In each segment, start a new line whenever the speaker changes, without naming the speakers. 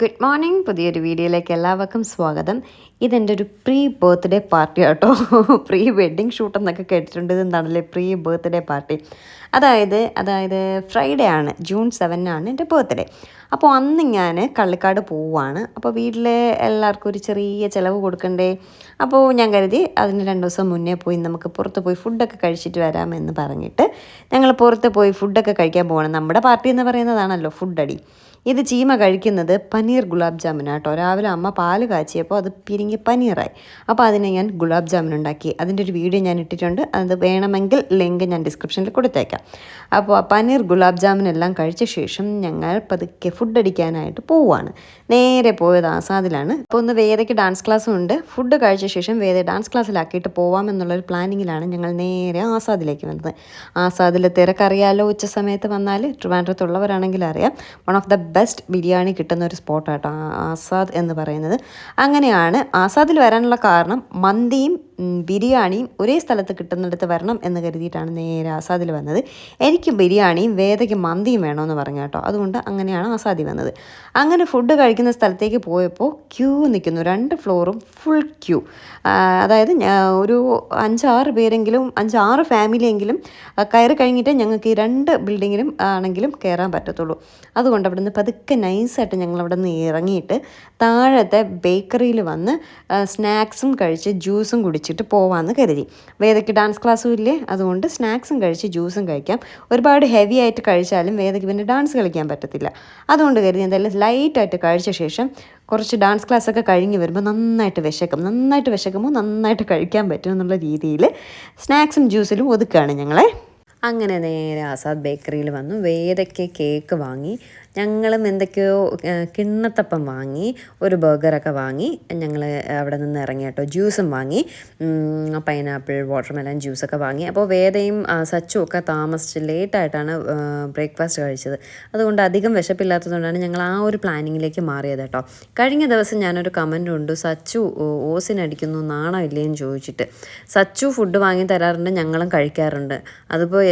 Good morning പുതിയൊരു വീഡിയോയിലേക്ക് എല്ലാവർക്കും സ്വാഗതം. ഇതെന്റെ ഒരു പ്രീ ബർത്ത്ഡേ പാർട്ടി കേട്ടോ പ്രീ വെഡ്ഡിങ് ഷൂട്ട് എന്നൊക്കെ കേട്ടിട്ടുണ്ട്. ഇതെന്താണല്ലേ പ്രീ ബർത്ത്ഡേ പാർട്ടി അതായത് അതായത് ഫ്രൈഡേ ആണ്. ജൂൺ സെവനാണ് എന്റെ ബർത്ത്ഡേ അപ്പോൾ അന്ന് ഞാൻ കള്ളിക്കാട് പോവുകയാണ് അപ്പോൾ വീട്ടിലെ എല്ലാവർക്കും ഒരു ചെറിയ ചിലവ് കൊടുക്കണ്ടേ? അപ്പോൾ ഞാൻ കരുതി അതിന് രണ്ട് ദിവസം മുന്നേ പോയി നമുക്ക് പുറത്ത് പോയി ഫുഡൊക്കെ കഴിച്ചിട്ട് വരാമെന്ന് പറഞ്ഞിട്ട് ഞങ്ങൾ പുറത്ത് പോയി ഫുഡൊക്കെ കഴിക്കാൻ പോകണം നമ്മുടെ പാർട്ടി എന്ന് പറയുന്നതാണല്ലോ ഫുഡടി ഇത് ചീമ കഴിക്കുന്നത് പനീർ ഗുലാബ് കേട്ടോ രാവിലെ അമ്മ പാൽ കാച്ചിയപ്പോൾ അത് പിരിങ്ങി പനീറായി. അപ്പോൾ അതിനെ ഞാൻ ഗുലാബ് ജാമുൻ ഉണ്ടാക്കി അതിന്റെ ഒരു വീഡിയോ ഞാൻ ഇട്ടിട്ടുണ്ട്. അത് വേണമെങ്കിൽ ലിങ്ക് ഞാൻ ഡിസ്ക്രിപ്ഷനിൽ കൊടുത്തേക്കാം. അപ്പോൾ പനീർ ഗുലാബ് ജാമുൻ എല്ലാം കഴിച്ച ശേഷം ഞങ്ങൾ പതുക്കെ ഫുഡ് അടിക്കാനായിട്ട് പോവുകയാണ് നേരെ പോയത് ആസാദിലാണ്. അപ്പോൾ ഒന്ന് വേദയ്ക്ക് ഡാൻസ് ക്ലാസ്സും ഉണ്ട്. ഫുഡ് കഴിച്ച ശേഷം വേദ ഡാൻസ് ക്ലാസ്സിലാക്കിയിട്ട് പോവാമെന്നുള്ളൊരു പ്ലാനിങ്ങിലാണ് ഞങ്ങൾ നേരെ ആസാദിലേക്ക് വന്നത്. ആസാദിൽ തിരക്കറിയാലോ ഉച്ച സമയത്ത് വന്നാൽ ട്രിവാൻഡ്രത്തുള്ളവരാണെങ്കിൽ അറിയാം one of the best biryani കിട്ടുന്ന ഒരു സ്പോട്ടാട്ടോ ആസാദ് എന്ന് പറയുന്നത്. അങ്ങനെയാണ് ആസാദിൽ വരാനുള്ള കാരണം മന്തിയും ബിരിയാണിയും ഒരേ സ്ഥലത്ത് കിട്ടുന്നിടത്ത് വരണം എന്ന് കരുതിയിട്ടാണ് നേരെ ആസാദിൽ വന്നത്. എനിക്ക് ബിരിയാണിയും വേദയ്ക്ക് മന്തിയും വേണമെന്ന് പറഞ്ഞു കേട്ടോ. അതുകൊണ്ട് അങ്ങനെയാണ് ആസാദി വന്നത്. അങ്ങനെ ഫുഡ് കഴിക്കുന്ന സ്ഥലത്തേക്ക് പോയപ്പോൾ ക്യൂ നിൽക്കുന്നു. രണ്ട് ഫ്ലോറും ഫുൾ ക്യൂ അതായത് ഒരു അഞ്ചാറ് പേരെങ്കിലും അഞ്ചാറ് ഫാമിലിയെങ്കിലും കയറി കഴിഞ്ഞിട്ട് ഞങ്ങൾക്ക് ഈ രണ്ട് ബിൽഡിങ്ങിലും ആണെങ്കിലും കയറാൻ പറ്റത്തുള്ളൂ. അതുകൊണ്ട് അവിടെ നിന്ന് പതുക്കെ നൈസായിട്ട് ഞങ്ങൾ അവിടെ നിന്ന് ഇറങ്ങിയിട്ട് താഴത്തെ ബേക്കറിയിൽ വന്ന് സ്നാക്സും കഴിച്ച് ജ്യൂസും കുടിച്ചിട്ട് പോവാമെന്ന് കരുതി. വേദയ്ക്ക് ഡാൻസ് ക്ലാസ്സും ഇല്ലേ? അതുകൊണ്ട് സ്നാക്സും കഴിച്ച് ജ്യൂസും കഴിക്കാം. ഒരുപാട് ഹെവി ആയിട്ട് കഴിച്ചാലും വേദയ്ക്ക് പിന്നെ ഡാൻസ് കളിക്കാൻ പറ്റത്തില്ല. അതുകൊണ്ട് കരുതി എന്തായാലും ലൈറ്റായിട്ട് കഴിച്ച ശേഷം കുറച്ച് ഡാൻസ് ക്ലാസ്സൊക്കെ കഴിഞ്ഞ് വരുമ്പോൾ നന്നായിട്ട് വിശക്കും. നന്നായിട്ട് വിശക്കുമ്പോൾ നന്നായിട്ട് കഴിക്കാൻ പറ്റും എന്നുള്ള രീതിയിൽ സ്നാക്സും ജ്യൂസിലും ഒതുക്കുകയാണ് ഞങ്ങളെ. അങ്ങനെ നേരെ ആസാദ് ബേക്കറിയിൽ വന്നു. വേദയ്ക്ക് കേക്ക് വാങ്ങി. ഞങ്ങളും എന്തൊക്കെയോ കിണ്ണത്തപ്പം വാങ്ങി ഒരു ബർഗറൊക്കെ വാങ്ങി ഞങ്ങൾ അവിടെ നിന്ന് ഇറങ്ങി കേട്ടോ ജ്യൂസും വാങ്ങി പൈനാപ്പിൾ വാട്ടർമെലൻ ജ്യൂസൊക്കെ വാങ്ങി. അപ്പോൾ വേദയും സച്ചും ഒക്കെ താമസിച്ച് ലേറ്റായിട്ടാണ് ബ്രേക്ക്ഫാസ്റ്റ് കഴിച്ചത്. അതുകൊണ്ട് അധികം വിശപ്പില്ലാത്തതുകൊണ്ടാണ് ഞങ്ങൾ ആ ഒരു പ്ലാനിങ്ങിലേക്ക് മാറിയത് കേട്ടോ. കഴിഞ്ഞ ദിവസം ഞാനൊരു കമന്റ് ഉണ്ട് സച്ചു ഓസിനടിക്കുന്നു നാണം ഇല്ലേന്ന് ചോദിച്ചിട്ട്. സച്ചു ഫുഡ് വാങ്ങി തരാറുണ്ട് ഞങ്ങളും കഴിക്കാറുണ്ട്. അതിപ്പോൾ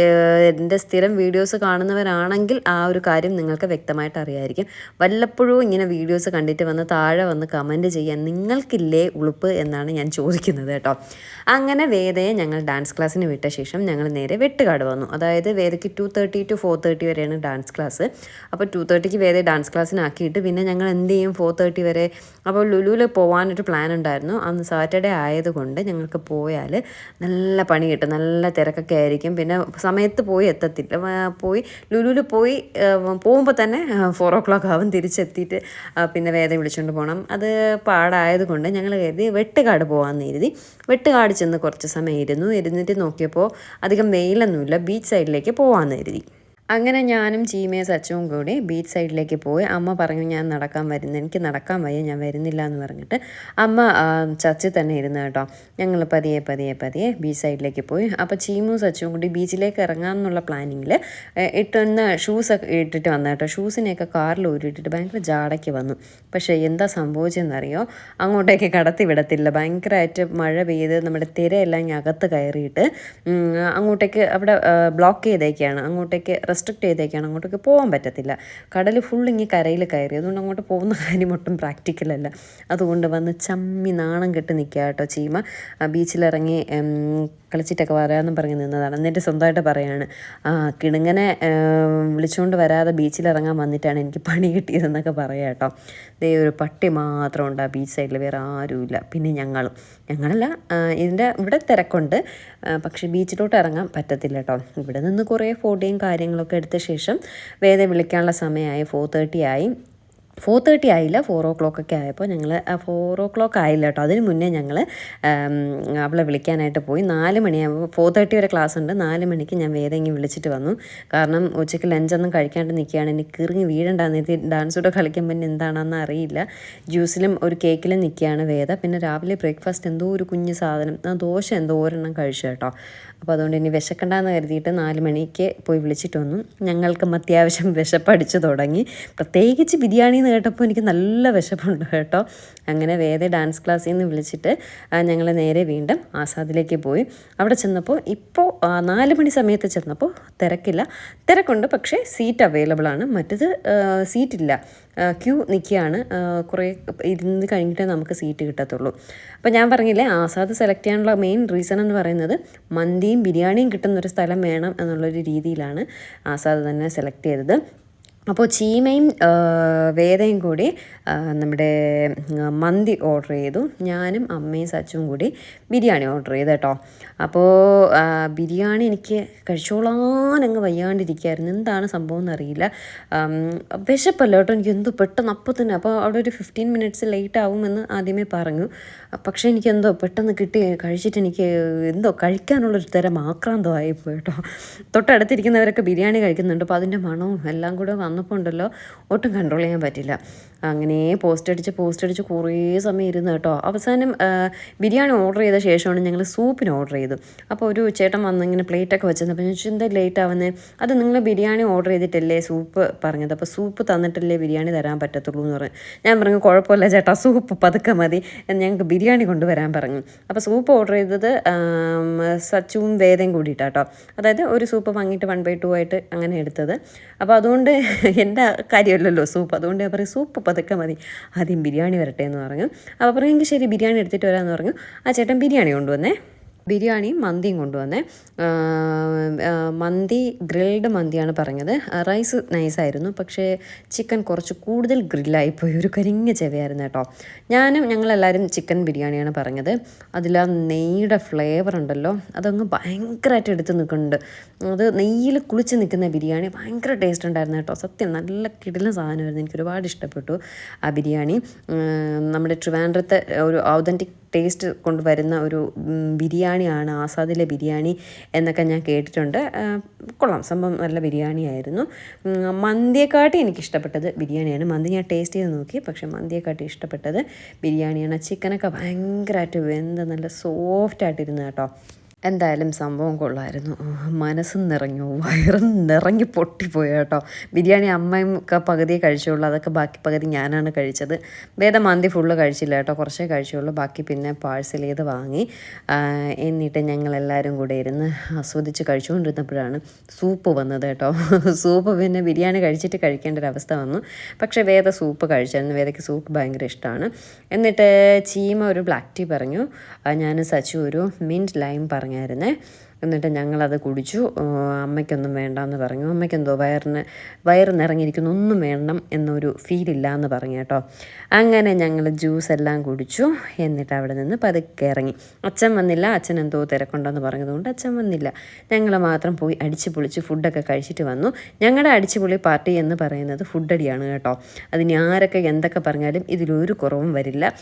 എന്റെ സ്ഥിരം വീഡിയോസ് കാണുന്നവരാണെങ്കിൽ ആ ഒരു കാര്യം നിങ്ങൾക്ക് വ്യക്തമായിട്ട് അറിയായിരിക്കും. വല്ലപ്പോഴും ഇങ്ങനെ വീഡിയോസ് കണ്ടിട്ട് വന്ന് താഴെ വന്ന് കമന്റ് ചെയ്യാൻ നിങ്ങൾക്കില്ലേ ഉളുപ്പ് എന്നാണ് ഞാൻ ചോദിക്കുന്നത് കേട്ടോ. അങ്ങനെ വേദയെ ഞങ്ങൾ ഡാൻസ് ക്ലാസ്സിന് വിട്ട ശേഷം ഞങ്ങൾ നേരെ വെട്ടുകാട് വന്നു. അതായത് വേദയ്ക്ക് two thirty two four thirty വരെയാണ് ഡാൻസ് ക്ലാസ് അപ്പോൾ ടു തേർട്ടിക്ക് വേദയെ ഡാൻസ് ക്ലാസ്സിനാക്കിയിട്ട് പിന്നെ ഞങ്ങൾ എന്ത് ചെയ്യും ഫോർ തേർട്ടി വരെ? അപ്പോൾ ലുലുവിൽ പോകാനൊരു പ്ലാൻ ഉണ്ടായിരുന്നു. അന്ന് സാറ്റർഡേ ആയതുകൊണ്ട് ഞങ്ങൾക്ക് പോയാൽ നല്ല പണി കിട്ടും. നല്ല തിരക്കൊക്കെ ആയിരിക്കും. പിന്നെ സമയത്ത് പോയി എത്തത്തില്ല. പോയി ലുലുവിൽ പോയി പോകുമ്പോൾ തന്നെ ഫോർ ഓ ക്ലോക്ക് ആവും തിരിച്ചെത്തിയിട്ട്. പിന്നെ വേദം വിളിച്ചുകൊണ്ട് പോകണം അത് പാടായതുകൊണ്ട് ഞങ്ങൾ കരുതി വെട്ടുകാട് പോകാമെന്ന് കരുതി. വെട്ടുകാട് ചെന്ന് കുറച്ച് സമയം ഇരുന്നു. ഇരുന്നിട്ട് നോക്കിയപ്പോൾ അധികം വെയിലൊന്നുമില്ല. ബീച്ച് സൈഡിലേക്ക് പോകാമെന്ന് കരുതി. അങ്ങനെ ഞാനും ചീമയും സച്ചുവും കൂടി ബീച്ച് സൈഡിലേക്ക് പോയി. അമ്മ പറഞ്ഞു ഞാൻ നടക്കാൻ വരുന്ന എനിക്ക് നടക്കാൻ വയ്യ ഞാൻ വരുന്നില്ല എന്ന് പറഞ്ഞിട്ട് അമ്മ ചർച്ചിൽ തന്നെ ഇരുന്ന് കേട്ടോ. ഞങ്ങൾ പതിയെ പതിയെ പതിയെ ബീച്ച് സൈഡിലേക്ക് പോയി. അപ്പോൾ ചീമും സച്ചുവും കൂടി ബീച്ചിലേക്ക് ഇറങ്ങാമെന്നുള്ള പ്ലാനിങ്ങിൽ ഇട്ടുന്ന ഷൂസൊക്കെ ഇട്ടിട്ട് വന്ന കേട്ടോ. ഷൂസിനെയൊക്കെ കാറിൽ ഊരിയിട്ടിട്ട് ഭയങ്കര ജാടയ്ക്ക് വന്നു. പക്ഷേ എന്താ സംഭവിച്ചതെന്നറിയോ അങ്ങോട്ടേക്ക് കടത്തി വിടത്തില്ല. ഭയങ്കരമായിട്ട് മഴ പെയ്ത് നമ്മുടെ തിരയെല്ലാം അകത്ത് കയറിയിട്ട് അങ്ങോട്ടേക്ക് അവിടെ ബ്ലോക്ക് ചെയ്തേക്കാണ്. അങ്ങോട്ടേക്ക് റെസ്ട്രിക്റ്റ് ചെയ്തേക്കാണ്. അങ്ങോട്ടൊക്കെ പോകാൻ പറ്റത്തില്ല. കടൽ ഫുൾ ഇങ്ങി കരയിൽ കയറി. അതുകൊണ്ട് അങ്ങോട്ട് പോകുന്ന കാര്യം ഒട്ടും പ്രാക്ടിക്കൽ അല്ല. അതുകൊണ്ട് വന്ന് ചമ്മി നാണം കെട്ട് നിൽക്കുക കേട്ടോ ചീമ. ബീച്ചിലിറങ്ങി കളിച്ചിട്ടൊക്കെ വരാമെന്നും പറഞ്ഞ് നിന്നതാണ്. എന്നിട്ട് സ്വന്തമായിട്ട് പറയാണ് ആ കിണുങ്ങനെ വിളിച്ചുകൊണ്ട് വരാതെ ബീച്ചിലിറങ്ങാൻ വന്നിട്ടാണ് എനിക്ക് പണി കിട്ടിയതെന്നൊക്കെ പറയാം കേട്ടോ. ദേ ഒരു പട്ടി മാത്രം ഉണ്ട് ആ ബീച്ച് സൈഡിൽ വേറെ ആരുമില്ല. പിന്നെ ഞങ്ങളും. ഞങ്ങളല്ല ഇതിന്റെ ഇവിടെ തിരക്കുണ്ട്. പക്ഷേ ബീച്ചിലോട്ട് ഇറങ്ങാൻ പറ്റത്തില്ല കേട്ടോ. ഇവിടെ നിന്ന് കുറേ ഫോട്ടോയും കാര്യങ്ങളൊക്കെ എടുത്ത ശേഷം വേദ വിളിക്കാനുള്ള സമയമായി ഫോർ തേർട്ടി ആയി. ഫോർ തേർട്ടി ആയില്ല ഫോർ ഓ ക്ലോക്ക് ഒക്കെ ആയപ്പോൾ ഞങ്ങൾ ഫോർ ഓ ക്ലോക്ക് ആയില്ല കേട്ടോ. അതിന് മുന്നേ ഞങ്ങൾ അവളെ വിളിക്കാനായിട്ട് പോയി. നാല് മണിയാകുമ്പോൾ ഫോർ തേർട്ടി വരെ ക്ലാസ് ഉണ്ട്. നാല് മണിക്ക് ഞാൻ വേദെങ്കിലും വിളിച്ചിട്ട് വന്നു. കാരണം ഉച്ചയ്ക്ക് ലഞ്ചൊന്നും കഴിക്കാണ്ട് നിൽക്കുകയാണ്. എനിക്ക് കിറങ്ങി വീടുണ്ടാകുന്ന എത്തി ഡാൻസ് കൂടെ കളിക്കാൻ പിന്നെ എന്താണെന്ന് അറിയില്ല. ജ്യൂസിലും ഒരു കേക്കിലും നിൽക്കുകയാണ് വേദ. പിന്നെ രാവിലെ ബ്രേക്ക്ഫാസ്റ്റ് എന്തോ ഒരു കുഞ്ഞ് സാധനം. ആ ദോശ എന്തോ ഒരെണ്ണം കഴിച്ചു കേട്ടോ. അപ്പോൾ അതുകൊണ്ട് ഇനി വിശക്കണ്ടെന്ന് കരുതിയിട്ട് നാല് മണിക്ക് പോയി വിളിച്ചിട്ട് വന്നു. ഞങ്ങൾക്കും അത്യാവശ്യം വിശപ്പടിച്ചു തുടങ്ങി. പ്രത്യേകിച്ച് ബിരിയാണി എന്ന് കേട്ടപ്പോൾ എനിക്ക് നല്ല വിശപ്പുണ്ട് കേട്ടോ. അങ്ങനെ വേദ ഡാൻസ് ക്ലാസ്സിൽ നിന്ന് വിളിച്ചിട്ട് ഞങ്ങൾ നേരെ വീണ്ടും ആസാദിലേക്ക് പോയി. അവിടെ ചെന്നപ്പോൾ ഇപ്പോൾ നാല് മണി സമയത്ത് ചെന്നപ്പോൾ തിരക്കില്ല. തിരക്കുണ്ട് പക്ഷേ സീറ്റ് അവൈലബിൾ ആണ്. മറ്റത് സീറ്റില്ല ക്യൂ നിൽക്കുകയാണ്. കുറേ ഇരുന്ന് കഴിഞ്ഞിട്ടേ നമുക്ക് സീറ്റ് കിട്ടത്തുള്ളൂ. അപ്പോൾ ഞാൻ പറഞ്ഞില്ലേ ആസാദ് സെലക്ട് ചെയ്യാനുള്ള മെയിൻ റീസൺ എന്ന് പറയുന്നത് മന്തിയും ബിരിയാണിയും കിട്ടുന്ന ഒരു സ്ഥലം വേണം എന്നുള്ളൊരു രീതിയിലാണ് ആസാദ് തന്നെ സെലക്ട് ചെയ്തത്. അപ്പോൾ ചീമയും വേദയും കൂടി നമ്മുടെ മന്തി ഓർഡർ ചെയ്തു. ഞാനും അമ്മയും സച്ചും കൂടി ബിരിയാണി ഓർഡർ ചെയ്തു കേട്ടോ. അപ്പോൾ ബിരിയാണി എനിക്ക് കഴിച്ചോളാൻ അങ്ങ് വയ്യാണ്ടിരിക്കുകയായിരുന്നു. എന്താണ് സംഭവം എന്നറിയില്ല. വിശപ്പല്ല കേട്ടോ. എനിക്ക് എന്തോ പെട്ടെന്ന് അപ്പോൾ തന്നെ അപ്പോൾ അവിടെ ഒരു ഫിഫ്റ്റീൻ മിനിറ്റ്സ് ലേറ്റ് ആവുമെന്ന് ആദ്യമേ പറഞ്ഞു. പക്ഷേ എനിക്ക് എന്തോ പെട്ടെന്ന് കിട്ടി. കഴിച്ചിട്ട് എനിക്ക് എന്തോ കഴിക്കാനുള്ളൊരു തരം ആക്രാന്തമായി പോയിട്ടോ തൊട്ടടുത്തിരിക്കുന്നവരൊക്കെ ബിരിയാണി കഴിക്കുന്നുണ്ട്. അപ്പോൾ അതിന്റെ മണവും എല്ലാം കൂടെ വന്നപ്പോൾ ഉണ്ടല്ലോ ഒട്ടും കൺട്രോൾ ചെയ്യാൻ പറ്റില്ല. അങ്ങനെ പോസ്റ്റ് അടിച്ച് പോസ്റ്റ് അടിച്ച് കുറേ സമയം ഇരുന്ന് കേട്ടോ. അവസാനം ബിരിയാണി ഓർഡർ ചെയ്ത ശേഷമാണ് ഞങ്ങൾ സൂപ്പിന് ഓർഡർ ചെയ്തു അപ്പോൾ ഒരു ചേട്ടൻ വന്ന് ഇങ്ങനെ പ്ലേറ്റൊക്കെ വെച്ചപ്പോൾ ഞാൻ ചോദിച്ചു എന്താ ലേറ്റ് ആവുന്നത് അത് നിങ്ങൾ ബിരിയാണി ഓർഡർ ചെയ്തിട്ടല്ലേ സൂപ്പ് പറഞ്ഞത്? അപ്പോൾ സൂപ്പ് തന്നിട്ടല്ലേ ബിരിയാണി തരാൻ പറ്റത്തുള്ളൂ എന്ന് പറഞ്ഞു. ഞാൻ പറഞ്ഞു കുഴപ്പമില്ല ചേട്ടാ സൂപ്പ് പതുക്കെ മതി. ഞങ്ങൾക്ക് ബിരിയാണി കൊണ്ടുവരാൻ പറഞ്ഞു. അപ്പോൾ സൂപ്പ് ഓർഡർ ചെയ്തത് സച്ചുവും വേദയും കൂടിയിട്ടാട്ടോ. അതായത് ഒരു സൂപ്പ് വാങ്ങിയിട്ട് വൺ ബൈ ടു ആയിട്ട് അങ്ങനെ എടുത്തത്. അപ്പോൾ അതുകൊണ്ട് എന്റെ കാര്യമല്ലല്ലോ സൂപ്പ്. അതുകൊണ്ട് ഞാൻ പറയും സൂപ്പ് പതുക്കെ മതി. ആദ്യം ബിരിയാണി വരട്ടെ എന്ന് പറഞ്ഞു. അപ്പോൾ പറയും ശരി ബിരിയാണി എടുത്തിട്ട് വരാമെന്ന് പറഞ്ഞു. ആ ചേട്ടൻ ബിരിയാണി കൊണ്ടുവന്നേ. ബിരിയാണിയും മന്തിയും കൊണ്ടുവന്നേ. മന്തി ഗ്രിൽഡ് മന്തിയാണ് പറഞ്ഞത്. റൈസ് നൈസായിരുന്നു. പക്ഷേ ചിക്കൻ കുറച്ച് കൂടുതൽ ഗ്രില്ലായിപ്പോയി ഒരു കരിഞ്ഞ ചെവയായിരുന്നു കേട്ടോ. ഞാനും ഞങ്ങളെല്ലാവരും ചിക്കൻ ബിരിയാണിയാണ് പറഞ്ഞത്. അതിൽ ആ നെയ്യുടെ ഫ്ലേവർ ഉണ്ടല്ലോ. അതങ്ങ് ഭയങ്കരമായിട്ട് എടുത്ത് നിൽക്കുന്നുണ്ട് അത് നെയ്യിൽ കുളിച്ച് നിൽക്കുന്ന ബിരിയാണി ഭയങ്കര ടേസ്റ്റ് ഉണ്ടായിരുന്നു കേട്ടോ. സത്യം നല്ല കിടിലൻ സാധനമായിരുന്നു. എനിക്ക് ഒരുപാട് ഇഷ്ടപ്പെട്ടു ആ ബിരിയാണി. നമ്മുടെ ട്രിവാൻഡ്രത്തെ ഒരു ഔതന്റിക് ടേസ്റ്റ് കൊണ്ടുവരുന്ന ഒരു ബിരിയാണിയാണ് ആസാദിലെ ബിരിയാണി എന്നൊക്കെ ഞാൻ കേട്ടിട്ടുണ്ട്. കൊള്ളാം. സംഭവം നല്ല ബിരിയാണിയായിരുന്നു. മന്തിയെക്കാട്ടി എനിക്ക് ഇഷ്ടപ്പെട്ടത് ബിരിയാണിയാണ്. മന്തി ഞാൻ ടേസ്റ്റ് ചെയ്ത് നോക്കി. പക്ഷേ മന്തിയെക്കാട്ടി ഇഷ്ടപ്പെട്ടത് ബിരിയാണിയാണ്. ചിക്കനൊക്കെ ഭയങ്കരമായിട്ട് വെന്ത് നല്ല സോഫ്റ്റായിട്ടിരുന്നു കേട്ടോ. എന്തായാലും സംഭവം കൊള്ളായിരുന്നു. മനസ്സ് നിറഞ്ഞു. വയറും നിറഞ്ഞു പൊട്ടിപ്പോയി കേട്ടോ. ബിരിയാണി അമ്മയും ഒക്കെ പകുതിയെ കഴിച്ചുള്ളൂ. അതൊക്കെ ബാക്കി പകുതി ഞാനാണ് കഴിച്ചത്. വേദ മന്തി ഫുള്ള് കഴിച്ചില്ല കേട്ടോ. കുറച്ചേ കഴിച്ചുള്ളൂ. ബാക്കി പിന്നെ പാഴ്സൽ ചെയ്ത് വാങ്ങി. എന്നിട്ട് ഞങ്ങളെല്ലാവരും കൂടെ ഇരുന്ന് ആസ്വദിച്ച് കഴിച്ചുകൊണ്ടിരുന്നപ്പോഴാണ് സൂപ്പ് വന്നത് കേട്ടോ. സൂപ്പ് പിന്നെ ബിരിയാണി കഴിച്ചിട്ട് കഴിക്കേണ്ട ഒരു അവസ്ഥ വന്നു. പക്ഷേ വേദ സൂപ്പ് കഴിച്ചായിരുന്നു. വേദയ്ക്ക് സൂപ്പ് ഭയങ്കര ഇഷ്ടമാണ്. എന്നിട്ട് ചീമ ഒരു ബ്ലാക്ക് ടീ പറഞ്ഞു. ഞാൻ സച്ചു ഒരു മിന്റ് ലൈം പറഞ്ഞു പറഞ്ഞായിരുന്നേ എന്നിട്ട് ഞങ്ങളത് കുടിച്ചു. അമ്മയ്ക്കൊന്നും വേണ്ടെന്ന് പറഞ്ഞു. അമ്മയ്ക്കെന്തോ വയറിന് വയറ് നിറഞ്ഞിരിക്കുന്നു ഒന്നും വേണം എന്നൊരു ഫീലില്ല എന്ന് പറഞ്ഞു കേട്ടോ. അങ്ങനെ ഞങ്ങൾ ജ്യൂസ് എല്ലാം കുടിച്ചു. എന്നിട്ട് അവിടെ നിന്ന് പതുക്കെ ഇറങ്ങി. അച്ഛൻ വന്നില്ല. അച്ഛൻ എന്തോ തിരക്കുണ്ടെന്ന് പറഞ്ഞതുകൊണ്ട് അച്ഛൻ വന്നില്ല. ഞങ്ങൾ മാത്രം പോയി അടിച്ച് പൊളിച്ച് ഫുഡൊക്കെ കഴിച്ചിട്ട് വന്നു. ഞങ്ങളുടെ അടിച്ചുപൊളി പാർട്ടി എന്ന് പറയുന്നത് ഫുഡടിയാണ് കേട്ടോ. അതിന് ആരൊക്കെ എന്തൊക്കെ പറഞ്ഞാലും ഇതിലൊരു കുറവും വരില്ല.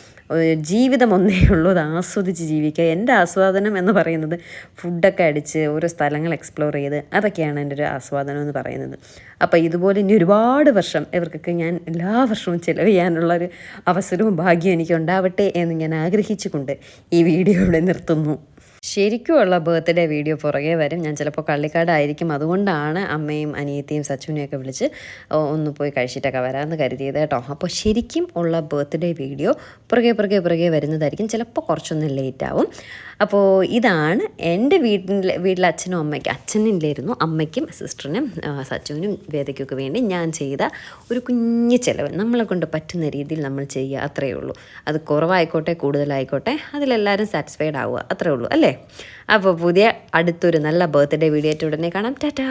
ജീവിതം ഒന്നേ ഉള്ളൂ. അത് ആസ്വദിച്ച് ജീവിക്കുക. എന്റെ ആസ്വാദനം എന്ന് പറയുന്നത് ഫുഡൊക്കെ അടിച്ച് ഓരോ സ്ഥലങ്ങൾ എക്സ്പ്ലോർ ചെയ്ത് അതൊക്കെയാണ് എന്റെ ഒരു ആസ്വാദനം എന്ന് പറയുന്നത്. അപ്പോൾ ഇതുപോലെ ഇനി ഒരുപാട് വർഷം ഇവർക്കൊക്കെ ഞാൻ എല്ലാ വർഷവും ചിലവ് ചെയ്യാനുള്ളൊരു അവസരവും ഭാഗ്യം എനിക്ക് ഉണ്ടാവട്ടെ എന്ന് ഞാൻ ആഗ്രഹിച്ചുകൊണ്ട് ഈ വീഡിയോ ഇവിടെ നിർത്തുന്നു. ശരിക്കുമുള്ള ബർത്ത്ഡേ വീഡിയോ പുറകെ വരും. ഞാൻ ചിലപ്പോൾ കള്ളിക്കാടായിരിക്കും. അതുകൊണ്ടാണ് അമ്മയും അനിയത്തിയും സച്ചുവിനെയൊക്കെ വിളിച്ച് ഒന്ന് പോയി കഴിച്ചിട്ടൊക്കെ വരാമെന്ന് കരുതിയത് കേട്ടോ. അപ്പോൾ ശരിക്കും ഉള്ള ബർത്ത്ഡേ വീഡിയോ പുറകെ പുറകെ പുറകെ വരുന്നതായിരിക്കും. ചിലപ്പോൾ കുറച്ചൊന്ന് ലേറ്റ് ആവും. അപ്പോൾ ഇതാണ് എന്റെ വീട്ടിലെ വീട്ടിലെ അച്ഛനും അമ്മയ്ക്കും അച്ഛനില്ലായിരുന്നു അമ്മയ്ക്കും സിസ്റ്ററിനും സച്ചുവിനും വേദയ്ക്കൊക്കെ വേണ്ടി ഞാൻ ചെയ്ത ഒരു കുഞ്ഞു ചിലവ്. നമ്മളെ കൊണ്ട് പറ്റുന്ന രീതിയിൽ നമ്മൾ ചെയ്യുക അത്രയേ ഉള്ളൂ. അത് കുറവായിക്കോട്ടെ കൂടുതലായിക്കോട്ടെ അതിലെല്ലാവരും സാറ്റിസ്ഫൈഡ് ആവുക അത്രയേ ഉള്ളൂ അല്ലേ? അപ്പോൾ പുതിയ അടുത്തൊരു നല്ല ബർത്ത്ഡേ വീഡിയോ ആയിട്ട് ഉടനെ കാണാം. ടാറ്റാ!